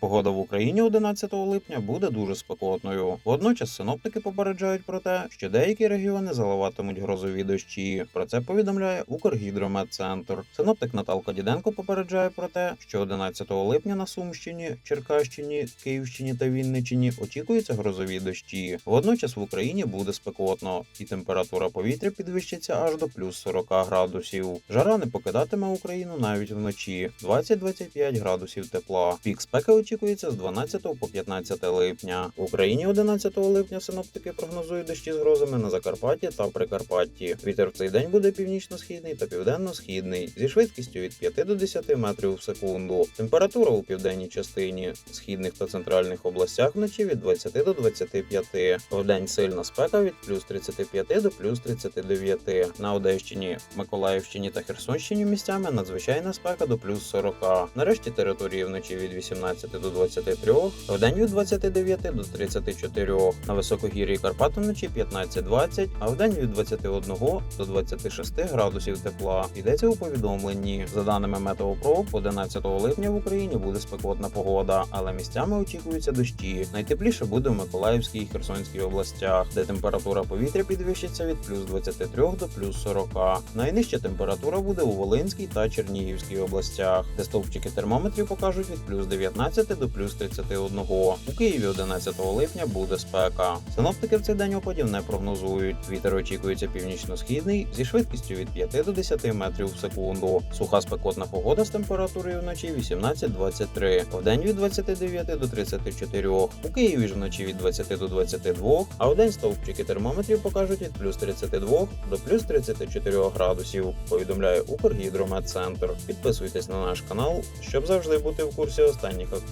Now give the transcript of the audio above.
Погода в Україні 11 липня буде дуже спекотною. Водночас синоптики попереджають про те, що деякі регіони заливатимуть грозові дощі. Про це повідомляє Укргідрометцентр. Синоптик Наталка Діденко попереджає про те, що 11 липня на Сумщині, Черкащині, Київщині та Вінниччині очікуються грозові дощі. Водночас в Україні буде спекотно, і температура повітря підвищиться аж до плюс 40 градусів. Жара не покидатиме Україну навіть вночі 20-25 градусів тепла. Пік спеки очікується з 12 по 15 липня. В Україні 11 липня синоптики прогнозують дощі з грозами на Закарпатті та Прикарпатті. Вітер в цей день буде північно-східний та південно-східний зі швидкістю від 5 до 10 метрів в секунду. Температура у південній частині східних та центральних областях вночі від 20 до 25. Вдень сильна спека від плюс 35 до плюс 39. На Одещині, Миколаївщині та Херсонщині місцями надзвичайна спека до плюс 40. Нарешті території вночі від 18 до 23, вдень від 29 до 34. На високогір'ї Карпат вночі 15-20, а вдень від 21 до 26 градусів тепла. Йдеться у повідомленні. За даними Метеопро, 11 липня в Україні буде спекотна погода, але місцями очікуються дощі. Найтепліше буде в Миколаївській і Херсонській областях, де температура повітря підвищиться від плюс 23 до плюс 40. Найнижча температура буде у Волинській та Чернігівській областях, де стовпчики термометрів покажуть від плюс 19 до плюс 31. У Києві 11 липня буде спека. Синоптики в цей день опадів не прогнозують. Вітер очікується північно-східний зі швидкістю від 5 до 10 метрів в секунду. Суха спекотна погода з температурою вночі 18-23, вдень від 29 до 34. У Києві ж вночі від 20 до 22, а вдень стовпчики термометрів покажуть від плюс 32 до плюс 34 градусів. Повідомляє Укргідрометцентр. Підписуйтесь на наш канал, щоб завжди бути в курсі останніх